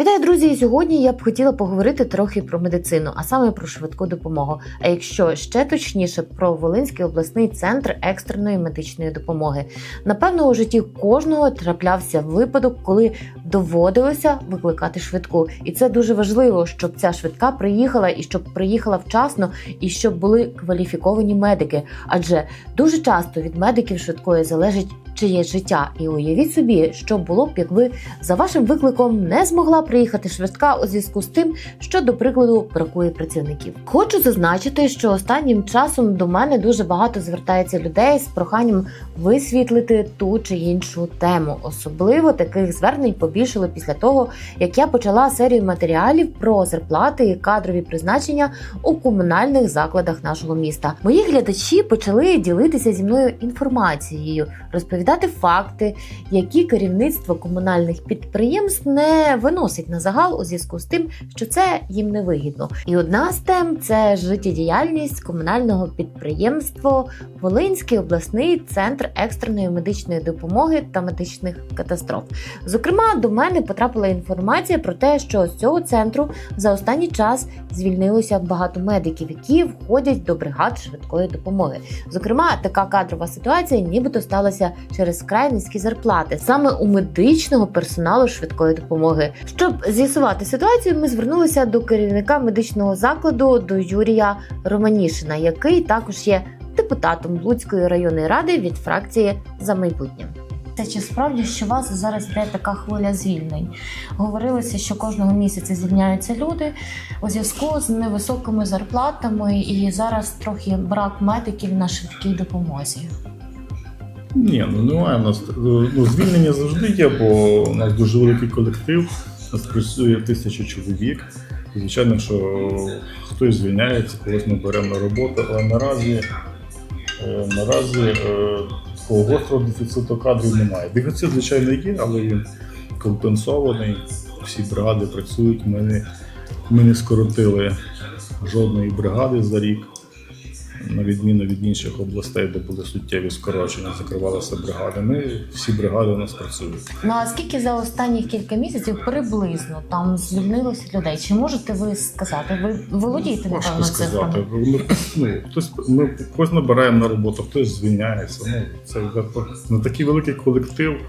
Вітаю, друзі! І Сьогодні я б хотіла поговорити трохи про медицину, а саме про швидку допомогу. А якщо ще точніше, про Волинський обласний центр екстреної медичної допомоги. Напевно, у житті кожного траплявся випадок, коли доводилося викликати швидку, і це дуже важливо, щоб ця швидка приїхала і щоб приїхала вчасно, і щоб були кваліфіковані медики. Адже дуже часто від медиків швидкої залежить чиєсь життя. І уявіть собі, що було б, якби за вашим викликом не змогла приїхати швидка у зв'язку з тим, що, до прикладу, бракує працівників. Хочу зазначити, що останнім часом до мене дуже багато звертається людей з проханням висвітлити ту чи іншу тему. Особливо таких звернень побільшало після того, як я почала серію матеріалів про зарплати і кадрові призначення у комунальних закладах нашого міста. Мої глядачі почали ділитися зі мною інформацією, розповідати факти, які керівництво комунальних підприємств не виносить на загал у зв'язку з тим, що це їм не вигідно. І одна з тем це життєдіяльність комунального підприємства Волинський обласний центр екстреної медичної допомоги та медичних катастроф. Зокрема, до мене потрапила інформація про те, що з цього центру за останній час звільнилося багато медиків, які входять до бригад швидкої допомоги. Зокрема, така кадрова ситуація, нібито сталася через вкрай низькі зарплати саме у медичного персоналу швидкої допомоги. Щоб з'ясувати ситуацію, ми звернулися до керівника медичного закладу до Юрія Романішина, який також є депутатом Луцької районної ради від фракції за майбутнє. Це чи справді що у вас зараз йде така хвиля звільнень? Говорилося, що кожного місяця звільняються люди у зв'язку з невисокими зарплатами, і зараз трохи брак медиків на швидкій допомозі. Ні, ну немає. У нас ну, звільнення завжди є, бо у нас дуже великий колектив, у нас працює тисяча чоловік. Звичайно, що хтось звільняється, когось ми беремо на роботу, але наразі, е, наразі е, такого гострого дефіциту кадрів немає. Дефіцит, звичайно, є, але він компенсований. Всі бригади працюють. Ми не, ми не скоротили жодної бригади за рік відміну від інших областей, де були суттєві скорочення, закривалися бригади. Ми всі бригади у нас працюють. Ну а скільки за останні кілька місяців приблизно там звільнилося людей? Чи можете ви сказати? Ви володієте напевно сказати. цифрами? Ми, ну, хтось ми когось набираємо на роботу, хтось звільняється. Ну це не такий великий колектив.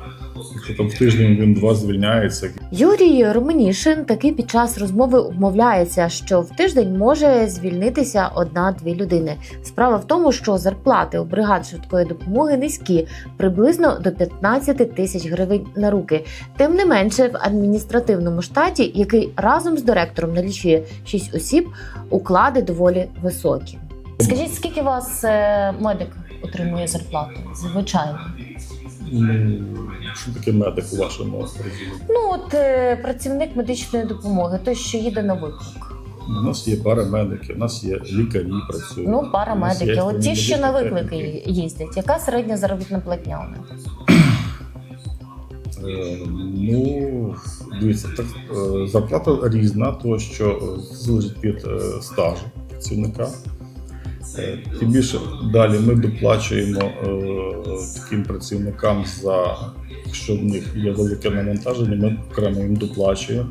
Якщо там в тиждень він два звільняється, Юрій Романішин таки під час розмови умовляється, що в тиждень може звільнитися одна-дві людини. Справа в тому, що зарплати у бригад швидкої допомоги низькі, приблизно до 15 тисяч гривень на руки. Тим не менше, в адміністративному штаті, який разом з директором налічує 6 осіб, уклади доволі високі. Скажіть, скільки вас е, медик отримує зарплату? Звичайно. що таке медик у вашому? Ну от е, працівник медичної допомоги, той, що їде на виклик. У нас є парамедики, у нас є лікарі, працюють. Ну, парамедики, от ті, що на виклики їздять. Яка середня заробітна платня у них? Е, Ну, дивіться, так, е, зарплата різна, тому що залежить від е, стажу працівника. Тим більше далі ми доплачуємо таким працівникам за якщо в них є велике навантаження, ми окремо їм доплачуємо.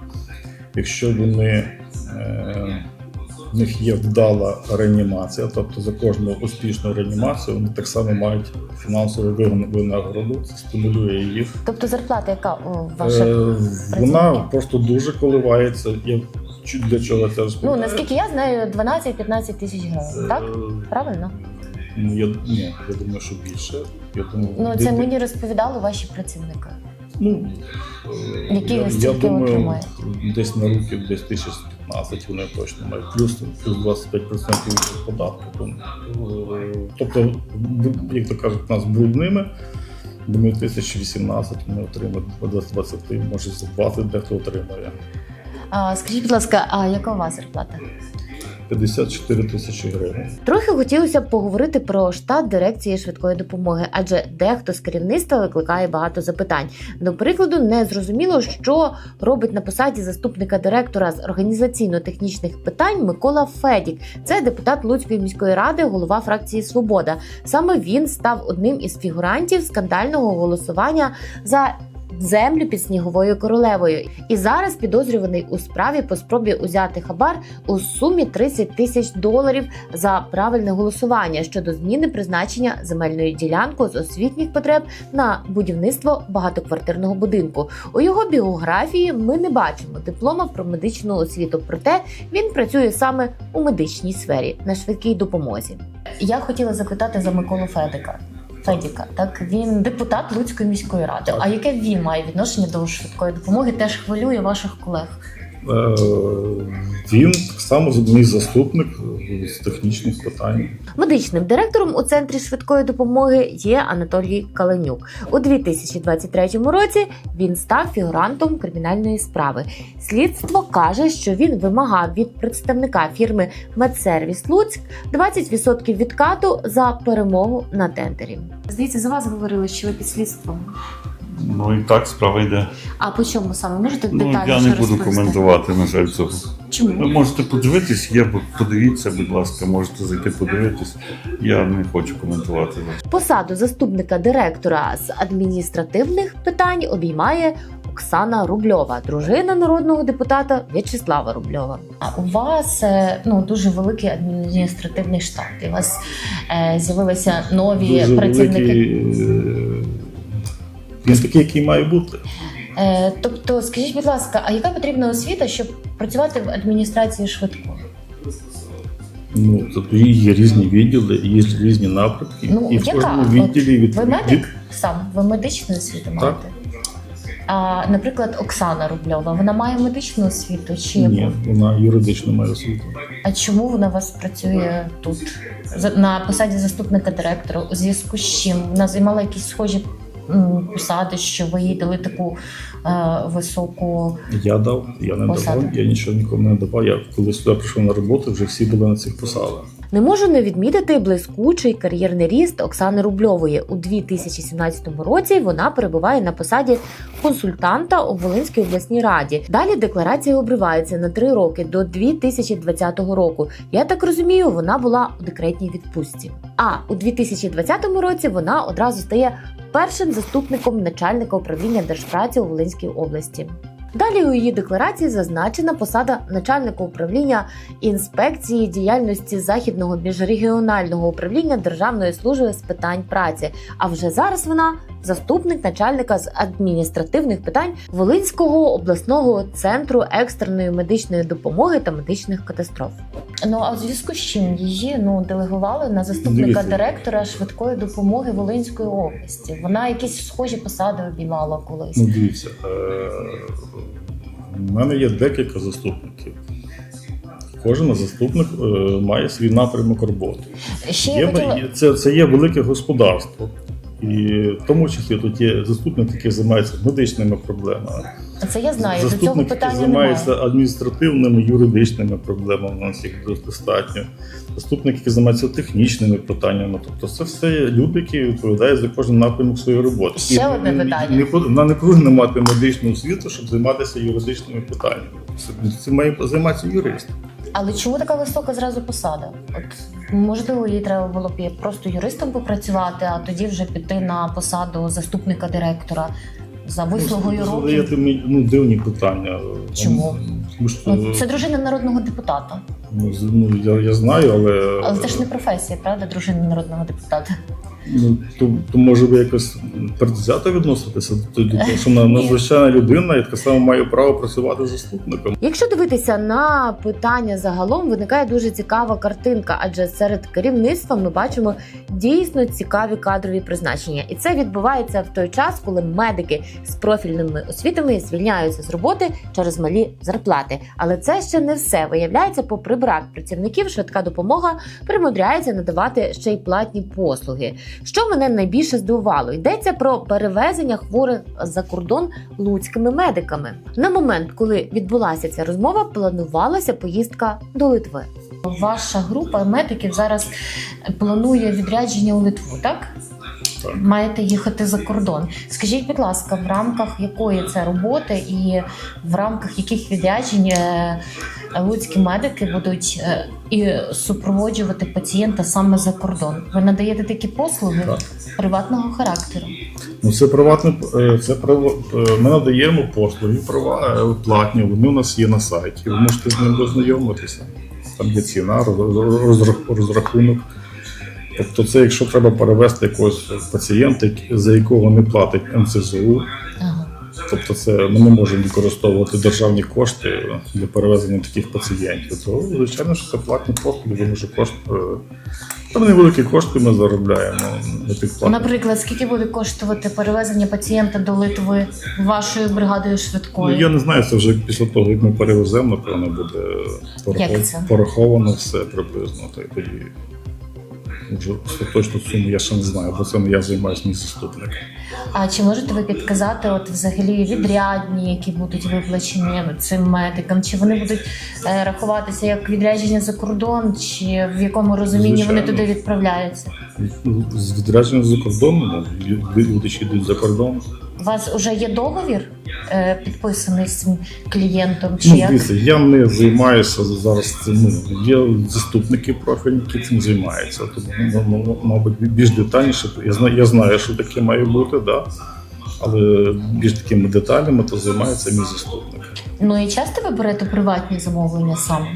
Якщо вони в них є вдала реанімація, тобто за кожну успішну реанімацію вони так само мають фінансову вин- винагороду, це стимулює їх. Тобто зарплата, яка у ваших Е. Вона просто дуже коливається. Я для чого це ну наскільки я знаю, 12-15 тисяч гривень, так? Е, Правильно? Ну, я, ні, я думаю, що більше. Я думаю, Ну це мені розповідали ваші працівники. Ну, е, Які я, я думаю, отримуєте? десь на руки десь 1015 вони точно мають. Плюс, плюс 25% від податку. Е, Тобто, як то кажуть, нас брудними. Думаю, 1018 вони отримують по 20, може за 20 дехто отримує. А, скажіть, будь ласка, а яка у вас зарплата? 54 тисячі гривень. Трохи хотілося б поговорити про штат дирекції швидкої допомоги, адже дехто з керівництва викликає багато запитань. До прикладу, не зрозуміло, що робить на посаді заступника директора з організаційно-технічних питань Микола Федік. Це депутат Луцької міської ради, голова фракції Свобода. Саме він став одним із фігурантів скандального голосування за землю під сніговою королевою. І зараз підозрюваний у справі по спробі узяти хабар у сумі 30 тисяч доларів за правильне голосування щодо зміни призначення земельної ділянки з освітніх потреб на будівництво багатоквартирного будинку. У його біографії ми не бачимо диплома про медичну освіту, проте він працює саме у медичній сфері на швидкій допомозі. Я хотіла запитати за Миколу Федика. Федіка, так він депутат Луцької міської ради. А яке він має відношення до швидкої допомоги? Теж хвилює ваших колег. Е, Він так само мій заступник з технічних питань. Медичним директором у центрі швидкої допомоги є Анатолій Каленюк. У 2023 році він став фігурантом кримінальної справи. Слідство каже, що він вимагав від представника фірми Медсервіс Луцьк 20% відкату за перемогу на тендері. Здається, за вас говорили, що ви під слідством. Ну і так справа йде. А по чому саме можете Ну я не буду розповісти? коментувати, на жаль, цього. Чому? Ви можете подивитись, є, подивіться, будь ласка, можете зайти подивитись. Я не хочу коментувати. Посаду заступника директора з адміністративних питань обіймає Оксана Рубльова, дружина народного депутата В'ячеслава Рубльова. А у вас е, ну дуже великий адміністративний штат. І у вас е, з'явилися нові Дуже працівники. великий. Він такий, який має бути. Е, тобто, скажіть, будь ласка, а яка потрібна освіта, щоб працювати в адміністрації швидко? Ну, тобто є різні відділи, є різні напрямки. Ну, і в яка? кожному От відділі від, Ви медик сам? Ви медичну освіту маєте? А, наприклад, Оксана Рубльова, вона має медичну освіту чи? Ні, вона юридично має освіту. А чому вона у вас працює тут на посаді заступника директора? У зв'язку з чим вона займала якісь схожі посади, що ви їй дали таку е, високу. Я дав, я не Посади. давав, я нічого нікому не давав. Я коли сюди прийшов на роботу, вже всі були на цих посадах. Не можу не відмітити блискучий кар'єрний ріст Оксани Рубльової. У 2017 році вона перебуває на посаді консультанта у Волинській обласній раді. Далі декларація обривається на три роки до 2020 року. Я так розумію, вона була у декретній відпустці. А у 2020 році вона одразу стає першим заступником начальника управління держпраці у Волинській області. Далі у її декларації зазначена посада начальника управління інспекції діяльності західного міжрегіонального управління Державної служби з питань праці. А вже зараз вона заступник начальника з адміністративних питань Волинського обласного центру екстреної медичної допомоги та медичних катастроф. Ну а у зв'язку з чим її ну делегували на заступника Дивіться. директора швидкої допомоги Волинської області. Вона якісь схожі посади обіймала колись. Ну, дивіться, е- у мене є декілька заступників. Кожен заступник е, має свій напрямок роботи. Ще Є, хотіла... це, це є велике господарство. І в тому числі тут є заступник, який займається медичними проблемами. Це я знаю. До цього Заступник, який немає. займається адміністративними, юридичними проблемами, у нас їх достатньо. Заступник, який займається технічними питаннями. Тобто, це все люди, які відповідають за кожен напрямок своєї роботи. Ще І одне не- питання. Не, вона не повинна мати медичну освіту, щоб займатися юридичними питаннями. Це має займатися юрист. Але чому така висока зразу посада? От можливо, їй треба було б просто юристом попрацювати, а тоді вже піти на посаду заступника директора за вислугою Ви років. задаєте мені ну, дивні питання. Чому? Тому що, Ну, це дружина народного депутата. ну, з- ну, я, я знаю, але. Але це ж не професія, правда, дружина народного депутата. Ну, то, то може ви якось предвзято відноситися до до того, що вона надзвичайна людина і так само має право працювати заступником. Якщо дивитися на питання загалом, виникає дуже цікава картинка, адже серед керівництва ми бачимо дійсно цікаві кадрові призначення, і це відбувається в той час, коли медики з профільними освітами звільняються з роботи через малі зарплати. Але це ще не все. Виявляється, попри брак працівників, швидка допомога примудряється надавати ще й платні послуги. Що мене найбільше здивувало, йдеться про перевезення хворих за кордон луцькими медиками. На момент, коли відбулася ця розмова, планувалася поїздка до Литви. Ваша група медиків зараз планує відрядження у Литву, так? Так. маєте їхати за кордон. Скажіть, будь ласка, в рамках якої це роботи і в рамках яких відряджень е, луцькі медики будуть е, і супроводжувати пацієнта саме за кордон? Ви надаєте такі послуги Так. приватного характеру? Ну, це приватне, е, це ми надаємо послуги платні. Вони у нас є на сайті. Ви можете з ним ознайомитися. Там є ціна, роз- розрах- розрахунок. Тобто, це якщо треба перевести якогось пацієнта, за якого не платить НСЗУ, Ага. тобто це ми не можемо використовувати державні кошти для перевезення таких пацієнтів. То звичайно, що це платні послуги, тому що кошти там невеликі кошти ми заробляємо на тих платних Наприклад, скільки буде коштувати перевезення пацієнта до Литви вашою бригадою Ну, я не знаю, це вже після того, як ми перевеземо, напевно, буде порахов- пораховано все приблизно. Та й тоді вже остаточну суму я ще не знаю, бо не я займаюся мій заступник. А чи можете ви підказати, от взагалі відрядні, які будуть виплачені цим медикам? Чи вони будуть е, рахуватися як відрядження за кордон, чи в якому розумінні вони туди відправляються? З відрядження за кордоном, ну, люди ж йдуть за кордон. У вас вже є договір підписаний з цим клієнтом? Чи Ну, як? дивіться, я не займаюся зараз цим. Ну, є заступники профільні, які цим займаються. Тобто, ну, ну, мабуть, більш детальніше. Я знаю, я знаю, що таке має бути, да? але більш такими деталями то займається мій заступник. Ну і часто ви берете приватні замовлення саме?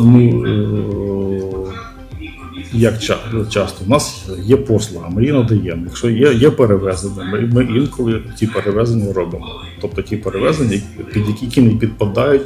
Ну, е, як ча- часто? У нас є послуга, ми її надаємо. Якщо є, є перевезення, ми, ми інколи ті перевезення робимо. Тобто ті перевезення, під які не підпадають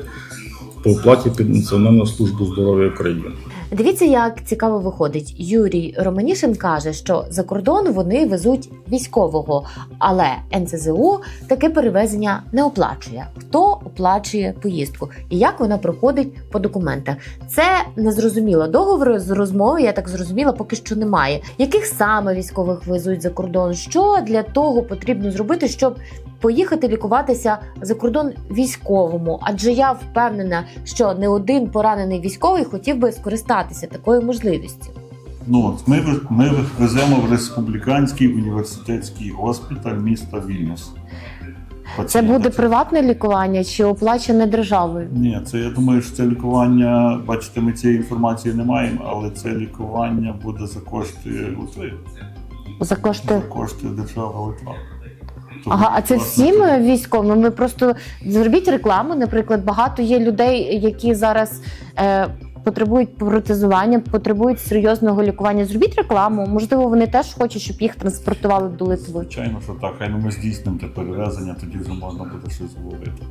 по оплаті під Національну службу здоров'я України. Дивіться, як цікаво виходить. Юрій Романішин каже, що за кордон вони везуть військового, але НСЗУ таке перевезення не оплачує. Хто оплачує поїздку і як вона проходить по документах? Це незрозуміло. Договору з розмови, я так зрозуміла, поки що немає. Яких саме військових везуть за кордон? Що для того потрібно зробити, щоб поїхати лікуватися за кордон військовому? Адже я впевнена, що не один поранений військовий хотів би скористатися такою можливістю. Ну, от ми, ви- ми веземо в республіканський університетський госпіталь міста Вільнюс. Це буде приватне лікування чи оплачене державою? Ні, це я думаю, що це лікування. Бачите, ми цієї інформації не маємо, але це лікування буде за кошти Литви, За кошти за кошти держави Литва. Ага, а це всім військовим. Ми просто зробіть рекламу. Наприклад, багато є людей, які зараз е, потребують протезування, потребують серйозного лікування. Зробіть рекламу. Можливо, вони теж хочуть, щоб їх транспортували до Литви. Звичайно, що так. Хай ну ми здійснимо те перевезення, тоді вже можна буде щось говорити.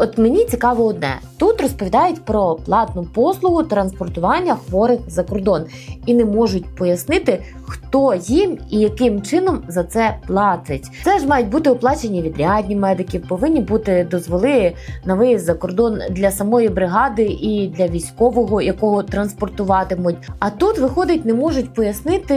От мені цікаво одне: тут розповідають про платну послугу транспортування хворих за кордон і не можуть пояснити, хто їм і яким чином за це платить. Це ж мають бути оплачені відрядні медики, повинні бути дозволи на виїзд за кордон для самої бригади і для військового, якого транспортуватимуть. А тут виходить, не можуть пояснити,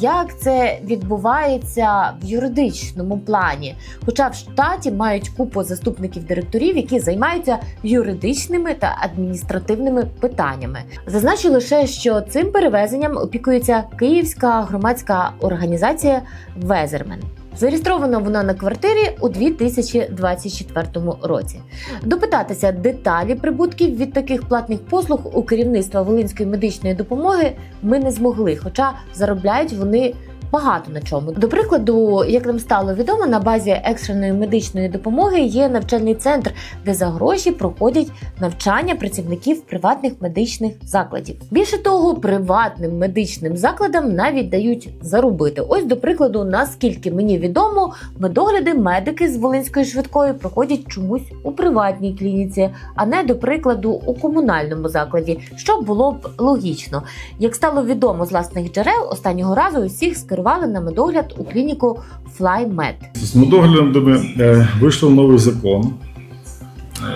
як це відбувається в юридичному плані. Хоча в штаті мають купу заступників директорів, які займаються юридичними та адміністративними питаннями. Зазначу лише, що цим перевезенням опікується Київська громадська організація Везермен. Зареєстрована вона на квартирі у 2024 році. Допитатися деталі прибутків від таких платних послуг у керівництва Волинської медичної допомоги ми не змогли, хоча заробляють вони багато на чому. До прикладу, як нам стало відомо, на базі екстреної медичної допомоги є навчальний центр, де за гроші проходять навчання працівників приватних медичних закладів. Більше того, приватним медичним закладам навіть дають заробити. Ось до прикладу, наскільки мені відомо, медогляди медики з Волинської швидкої проходять чомусь у приватній клініці, а не до прикладу у комунальному закладі, що було б логічно. Як стало відомо з власних джерел, останнього разу усіх скерували на медогляд у клініку FlyMed. З медоглядами е, вийшов новий закон.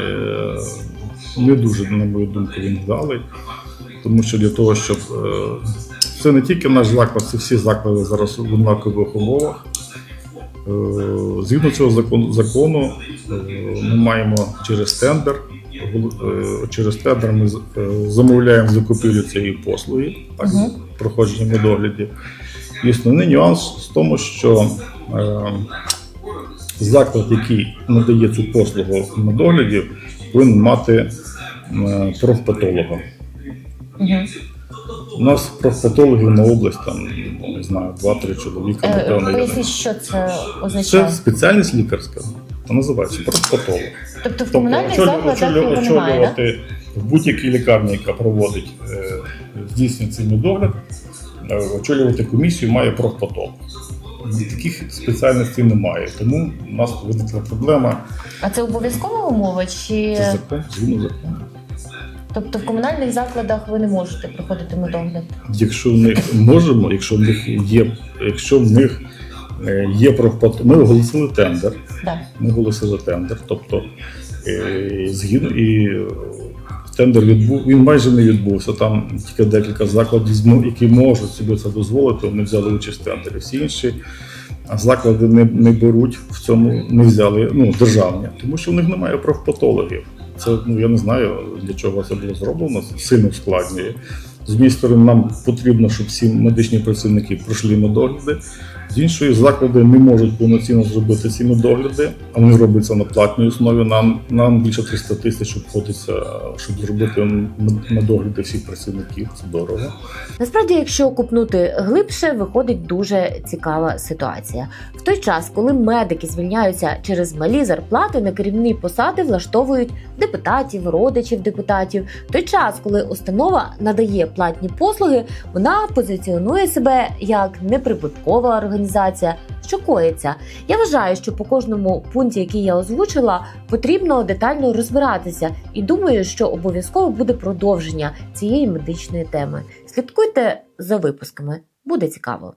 Е, не дуже, на мою думку, він вдалий, тому що для того, щоб е, це не тільки наш заклад, це всі заклади зараз в однакових умовах. Згідно цього закону, ми маємо через тендер через тендер ми е, замовляємо закупівлю цієї послуги, так, Мгм. проходження медоглядів. І основний нюанс в тому, що е, заклад, який надає цю послугу медоглядів, повинен мати е, профпатолога. Угу. У нас профпатологів на область там, не знаю, 2-3 чоловіка, Е, поясніть, що це Це спеціальність лікарська. Вона називається профпатолог. Тобто в Тобто комунальних закладах його немає, да? очолювати в будь-якій лікарні, яка проводить е, здійснює цей медогляд, е, очолювати комісію має профпатолог. Таких спеціальностей немає, тому у нас виникла проблема. А це обов'язкова умова? Чи Це закон, згідно закону. тобто в комунальних закладах ви не можете проходити медогляд? Якщо в них можемо, якщо в них є, якщо в них є профпатолог, ми оголосили тендер. Да. Ми оголосили тендер. Тобто е, згідно і е, тендер відбув, він майже не відбувся. Там тільки декілька закладів, які можуть собі це дозволити, вони взяли участь в тендері. Всі інші заклади не, не беруть в цьому, не взяли ну, державні, тому що в них немає профпатологів. Це ну я не знаю для чого це було зроблено. Це сильно ускладнює. З однієї сторони, нам потрібно, щоб всі медичні працівники пройшли медогляди. З іншої заклади не можуть повноцінно зробити ці медогляди, а вони робляться на платній основі. Нам, нам більше 300 тисяч обходиться, щоб зробити медогляди всіх працівників. Це дорого. Насправді, якщо купнути глибше, виходить дуже цікава ситуація. В той час, коли медики звільняються через малі зарплати, на керівні посади влаштовують депутатів, родичів депутатів. В той час, коли установа надає платні послуги, вона позиціонує себе як неприбуткова організація. Що коїться? Я вважаю, що по кожному пункті, який я озвучила, потрібно детально розбиратися, і думаю, що обов'язково буде продовження цієї медичної теми. Слідкуйте за випусками, буде цікаво.